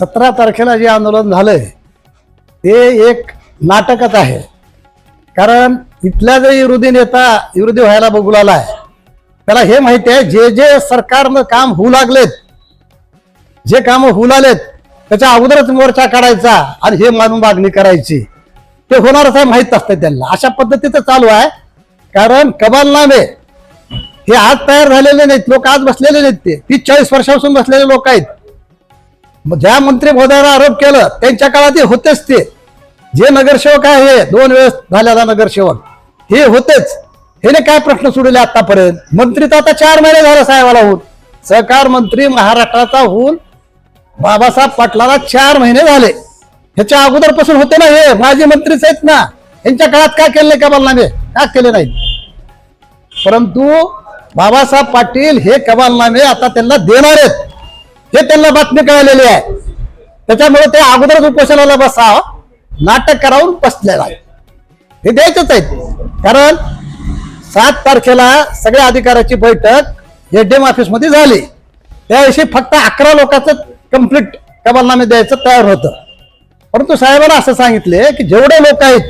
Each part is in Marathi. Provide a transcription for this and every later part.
सतरा तारखेला जे आंदोलन झालंय ते एक नाटकच आहे. कारण इथल्या जो विरोधी नेता विरोधी व्हायला बघू लागलाय. त्याला हे माहिती आहे जे जे सरकारनं काम होऊ लागलेत जे काम होऊ लागलेत त्याच्या अगोदरच मोर्चा काढायचा आणि हे मानून मागणी करायची. ते होणारच आहे माहीत असतं त्यांना. अशा पद्धतीचं चालू आहे. कारण कबालनामे हे आज तयार झालेले नाहीत लोक आज बसलेले नाहीत ते. तीस चाळीस वर्षापासून बसलेले लोक आहेत. ज्या मंत्री महोदयाला आरोप केलं त्यांच्या काळात होतेच ते. जे नगरसेवक आहे दोन वेळेस झालेला नगरसेवक. हे होतेच. हेने काय प्रश्न सोडले आतापर्यंत? मंत्री तर आता चार महिने झाले साहेबाला होऊन. सहकार मंत्री महाराष्ट्राचा होऊन बाबासाहेब पाटलाला चार महिने झाले. ह्याच्या अगोदरपासून होते ना हे. माजी मंत्रीच आहेत ना. यांच्या काळात काय केले नाही कबालनामे का केले नाही? परंतु बाबासाहेब पाटील हे कबालनामे आता त्यांना देणार आहेत. हे त्यांना बातमी कळालेली आहे. त्याच्यामुळे ते अगोदरच उपोषणाला बसा नाटक करावून बसलेला आहे. हे द्यायचंच आहेत कारण सात तारखेला सगळ्या अधिकाऱ्याची बैठक एडीएम ऑफिसमध्ये झाली. त्याविषयी फक्त अकरा लोकांचं कंप्लीट कबालनामे द्यायचं तयार होतं. परंतु साहेबांना असं सांगितले की जेवढे लोक आहेत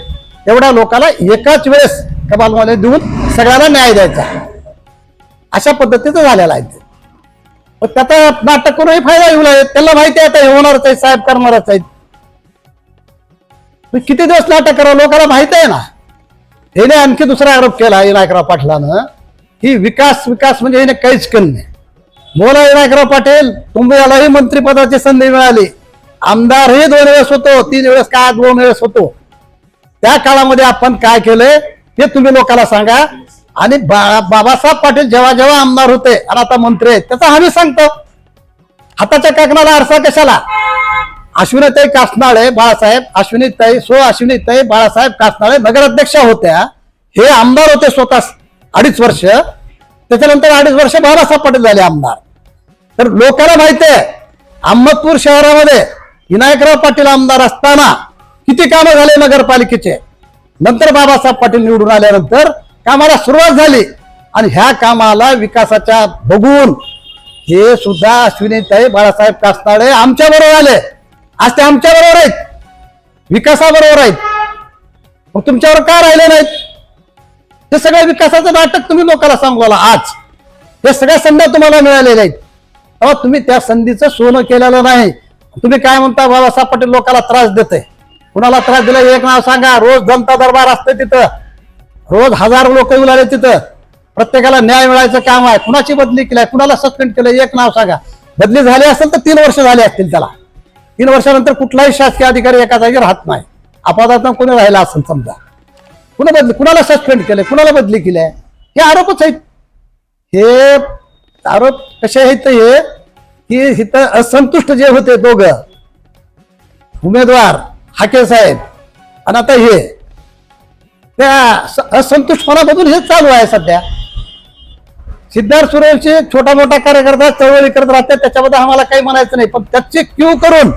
तेवढ्या लोकांना एकाच वेळेस कबालनामे देऊन सगळ्यांना न्याय द्यायचा अशा पद्धतीचं झालेलं आहे. ते पण त्याचा नाटक करूनही फायदा येऊ लागेल त्याला माहिती आहे आता हे होणारच आहे साहेब करणारच आहेत. किती दिवस नाटक करावं लोकांना माहिती आहे ना? हिने आणखी दुसरा आरोप केला विनायकराव पाटलानं ही विकास विकास म्हणजे हिने काहीच केलं नाही. बोला विनायकराव पाटील तुम्हालाही मंत्रिपदाची संधी मिळाली. आमदारही दोन वेळेस होतो तीन वेळेस का दोन वेळेस होतो. त्या काळामध्ये आपण काय केलंय ते तुम्ही लोकांना सांगा. आणि बाबासाहेब पाटील जेव्हा जेव्हा आमदार होते आणि आता मंत्री आहेत त्याचा आम्ही सांगतो. हाताच्या काकणाला आरसा कशाला? अश्विनीताई कासनाळे बाळासाहेब अश्विनीताई सो अश्विनीताई बाळासाहेब कासनाळे नगराध्यक्षा होत्या. हे आमदार होते स्वतः अडीच वर्ष. त्याच्यानंतर अडीच वर्ष बाळासाहेब पाटील झाले आमदार. तर लोकांना माहिती आहे अहमदपूर शहरामध्ये विनायकराव पाटील आमदार असताना किती कामं झाले नगरपालिकेचे? नंतर बाबासाहेब पाटील निवडून आल्यानंतर कामाला सुरुवात झाली. आणि ह्या कामाला विकासाच्या बघून हे सुद्धा अश्विनीताई बाळासाहेब कास्ताडे आमच्या बरोबर आले. आज ते आमच्या बरोबर आहेत. विकासाबरोबर आहेत. मग तुमच्यावर का राहिले नाहीत? ते सगळं विकासाचं नाटक तुम्ही लोकांना सांगू आज. हे सगळ्या संध्या तुम्हाला मिळालेल्या आहेत. तेव्हा तुम्ही त्या संधीचं सोनं केलेलं नाही. तुम्ही काय म्हणता बाबासाहेब पाटील लोकांना त्रास देते कुणाला त्रास दिला? एक नाव सांगा. रोज जनता दरबार असते तिथं. रोज हजारो लोक येऊ लागले तिथं. प्रत्येकाला न्याय मिळायचं काम आहे. कुणाची बदली केली आहे कुणाला सस्पेंड केलं एक नाव सांगा. बदली झाली असेल तर तीन वर्ष झाली असतील त्याला. तीन वर्षानंतर कुठलाही शासकीय अधिकारी एका जागी राहत नाही. अपघातात कोणी राहिला असेल समजा. कुणा बदली कुणाला सस्पेंड केलंय? कुणाला बदली केली आहे हे आरोपच आहेत. हे आरोप कसे आहेत हे की इथं असंतुष्ट जे होते दोघं. उमेदवार हाके साहेब. आणि आता हे. त्या स- हेच चालू आहे सध्या. सिद्धार्थ सुरेशचे छोटा मोठा कार्यकर्ता चळवळी करत राहतात त्याच्याबद्दल आम्हाला काही म्हणायचं नाही. पण त्याचे क्यू करून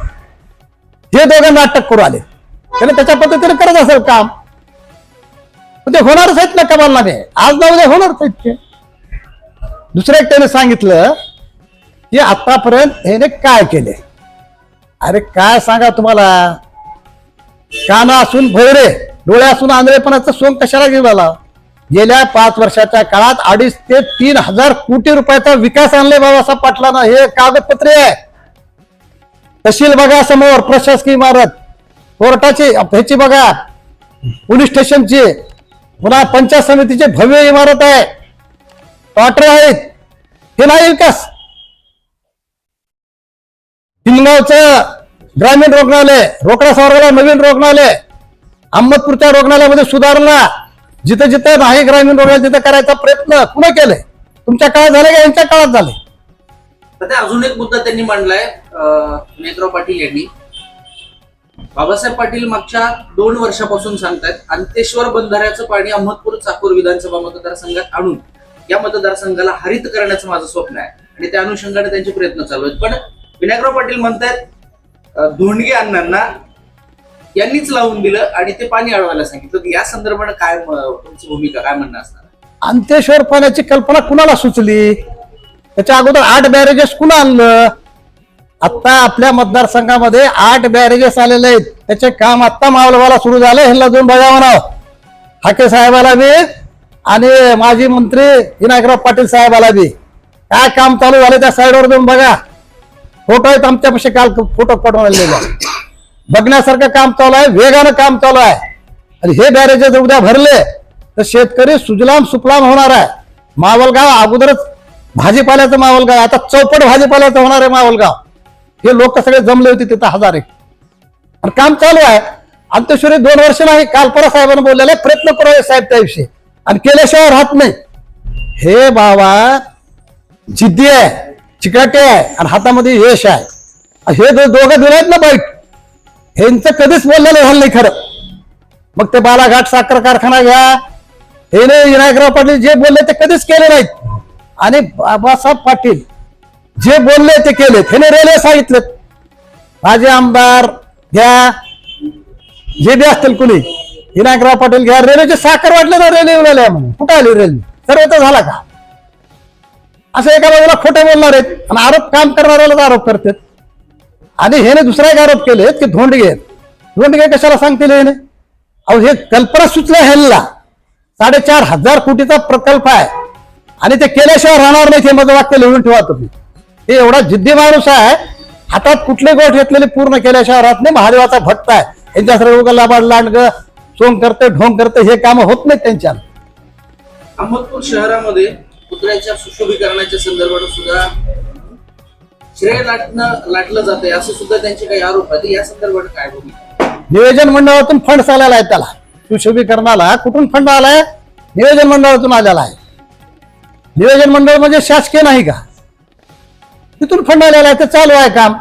हे दोघांना अटक करू आले. त्याने त्याच्या पद्धतीने करत असेल काम. ते होणारच आहेत ना कमालनामे. आज ना उद्या होणारच आहेत ते. दुसरं एकट्याने सांगितलं की आतापर्यंत ह्याने काय केले? अरे काय सांगा तुम्हाला? काना असून भैरे डोळ्यासून असून सोंग कशाला घेऊन आला? गेल्या पाच वर्षाच्या काळात अडीच ते तीन हजार कोटी रुपयाचा विकास आणले बाबासाहेब पाटलांना हे कागदपत्रे. आहे तहसील बघा समोर प्रशासकीय इमारत. कोर्टाची ह्याची बघा. पोलीस स्टेशनची. पुन्हा पंचायत समितीची भव्य इमारत आहे. क्वार्टर आहेत. हे नाही विकास. हिंगगावचं ग्रामीण रुग्णालय रोकडा सावरगाला नवीन रुग्णालय. अहमदपूरच्या रुग्णालयामध्ये सुधारणा. जिथं जिथं बाहेर ग्रामीण रुग्णालय तिथं करायचा प्रयत्न कुणा केलाय? तुमच्या काळात झाले का? यांच्या काळात झाले? तर अजून एक मुद्दा त्यांनी मांडलाय नेत्राव पाटील यांनी. बाबासाहेब पाटील मागच्या दोन वर्षापासून सांगतात अंतेश्वर बंधाऱ्याचं पाणी अहमदपूर चाकूर विधानसभा मतदारसंघात आणून या मतदारसंघाला हरित करण्याचं माझं स्वप्न आहे. आणि त्या अनुषंगाने त्यांचे प्रयत्न चालू आहेत. पण विनायकराव पाटील म्हणतात धोंडगे अण्णांना यांनीच लावून दिलं आणि ते पाणी अडवायला सांगितलं. तर या संदर्भात काय तुमची भूमिका काय म्हणणं असणार? अंत्येश्वर पाण्याची कल्पना कुणाला सुचली? त्याच्या अगोदर आठ बॅरेजेस कुणा आणलं? आता आपल्या मतदारसंघामध्ये आठ बॅरेजेस आलेले आहेत. त्याचे काम आत्ता मावलवाला सुरू झालं ह्यांना दोन बघा म्हणाव हाके साहेबाला बी आणि माजी मंत्री विनायकराव पाटील साहेबाला बी. काय काम चालू झालं त्या साईडवर जाऊन बघा. फोटो आहेत आमच्यापाशी काल फोटो पाठवून आणलेले बघण्यासारखं काम चालू आहे वेगानं काम चालू आहे. आणि हे बॅरेजेस उद्या भरले तर शेतकरी सुजलाम सुफलाम होणार आहे. मावलगाव अगोदरच भाजीपाल्याचं मावलगाव आता चौपट भाजीपाल्याचं होणार आहे मावलगाव. हे लोक सगळे जमले होते तिथं हजार. एक आणि काम चालू आहे. अंत्यश्वरी दोन वर्ष नाही कालपरा साहेबांना साहेबांनी बोललेले प्रयत्न करावे साहेब त्याविषयी. आणि केल्याशिवाय राहत नाही. हे बाबा जिद्दी आहे चिकाटे आहे आणि हातामध्ये यश आहे. हे दोघं दिले आहेत ना बाईट. ह्यांचं कधीच बोललेलं झालं नाही खरं. मग ते बालाघाट साखर कारखाना घ्या. हे नाही विनायकराव पाटील जे बोलले ते कधीच केले नाहीत. आणि बाबासाहेब पाटील जे बोलले ते केलेत. हे रेल्वे सांगितलेत. माझे आमदार घ्या. जे बी असतील कुणी. विनायकराव पाटील घ्या. रेल्वेचे साखर वाटले तर रेल्वे उलाले म्हणून कुठं आली रेल्वे? सर्व तर झाला का? असं एका बाजूला खोटे बोलणार आहेत. आणि आरोप काम करणाऱ्यालाच आरोप करतात. आणि ह्याने दुसरा एक आरोप केले की धोंडगे. आहेत. धोंडगे कशाला सांगतील हेने अहो हे कल्पना सुचल्या ह्यांना साडेचार हजार कोटीचा प्रकल्प आहे. आणि ते केल्याशिवाय राहणार नाही हे माझं वाक्य लिहून ठेवा तुम्ही. हे एवढा जिद्दी माणूस आहे. हातात कुठली गोष्ट घेतलेली पूर्ण केल्याशिवाय राहत नाही. महादेवाचा भक्त आहे. यांच्या सर्व लाबाड लांडग सोंग करते ढोंग करते हे काम होत नाहीत त्यांच्या अहमदपूर शहरामध्ये पुतळ्याच्या सुशोभीकरणाच्या संदर्भात सुद्धा श्रेय लाटणं लाटलं जाते असं सुद्धा त्यांचे काही आरोप आहेत. या संदर्भात काय भूमिका नियोजन मंडळातून फंड आलेला आहे त्याला. सुशोभीकरणाला. कुठून फंड आलाय? नियोजन मंडळातून आलेला आहे. नियोजन मंडळ म्हणजे शासकीय नाही का? तिथून फंड आलेला आहे ते चालू आहे काम.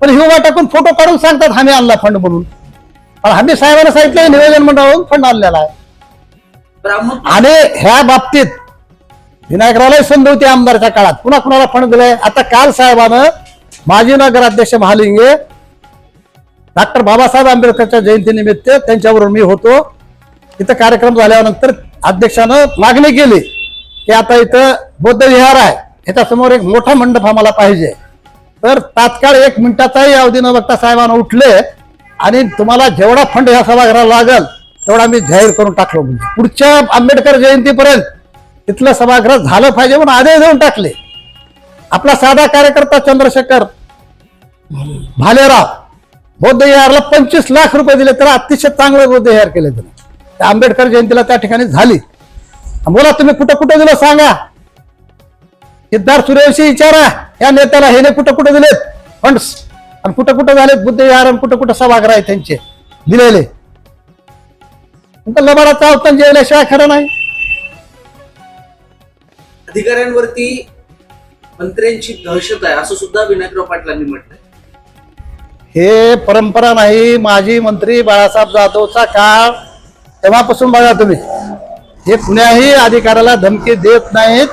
पण हिवा टाकून फोटो काढून सांगतात आम्ही आणला फंड म्हणून. पण आम्ही साहेबांना सांगितलं नियोजन मंडळातून फंड आणलेला आहे. तर आणि ह्या बाबतीत विनायकरावलाही संधी होती आमदारच्या काळात. पुन्हा कुणाला फंड दिलाय? आता काल साहेबानं माजी नगराध्यक्ष महालिंगे डॉक्टर बाबासाहेब आंबेडकरच्या जयंतीनिमित्त त्यांच्याबरोबर मी होतो. इथं कार्यक्रम झाल्यानंतर अध्यक्षानं मागणी केली की आता इथं बौद्ध विहार आहे. ह्याच्यासमोर एक मोठा मंडप आम्हाला पाहिजे. तर तात्काळ एक मिनिटाचाही अवधी न बघता साहेबांना उठले आणि तुम्हाला जेवढा फंड ह्या सभागृहाला लागल तेवढा मी जाहीर करून टाकलो म्हणजे. पुढच्या आंबेडकर जयंतीपर्यंत तिथलं सभागृह झालं पाहिजे म्हणून आदेश देऊन टाकले. आपला साधा कार्यकर्ता चंद्रशेखर भालेराव बौद्ध विहारला पंचवीस लाख रुपये दिले तर अतिशय चांगलं बौद्धविहार केले त्याने. त्या आंबेडकर जयंतीला त्या ठिकाणी झाली. बोला तुम्ही कुठं कुठं दिलं सांगा. सिद्धार्थ सूर्यवंशी विचारा या नेत्याला हे कुठं कुठं दिलेत. फंड्स आणि कुठं कुठं झालेत बुद्ध विहार आणि कुठं कुठं सभागृह आहे त्यांचे दिलेले. लबाडा अवतन जेवल्याशिवाय खरं नाही. अधिकाऱ्यांवरती मंत्र्यांची दहशत आहे असं सुद्धा विनायकराव पाटलांनी म्हटलंय. हे परंपरा नाही माजी मंत्री बाळासाहेब जाधवचा काळ तेव्हापासून बघा तुम्ही. हे कुण्याही अधिकाऱ्याला धमकी देत नाहीत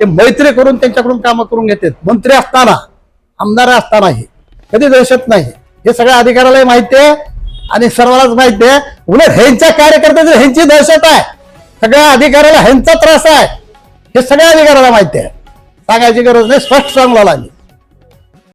ते मैत्री करून त्यांच्याकडून कामं करून घेतात. मंत्री असताना आमदार असतानाही कधी दहशत नाही. हे सगळ्या अधिकाऱ्यालाही माहिती आहे आणि सर्वांनाच माहिती आहे. उलट ह्यांच्या कार्यकर्त्याची ह्यांची दहशत आहे. सगळ्या अधिकाऱ्याला ह्यांचा त्रास आहे. हे सगळ्या अधिकाऱ्याला माहिती आहे. सांगायची गरज नाही स्पष्ट सांगू लागली.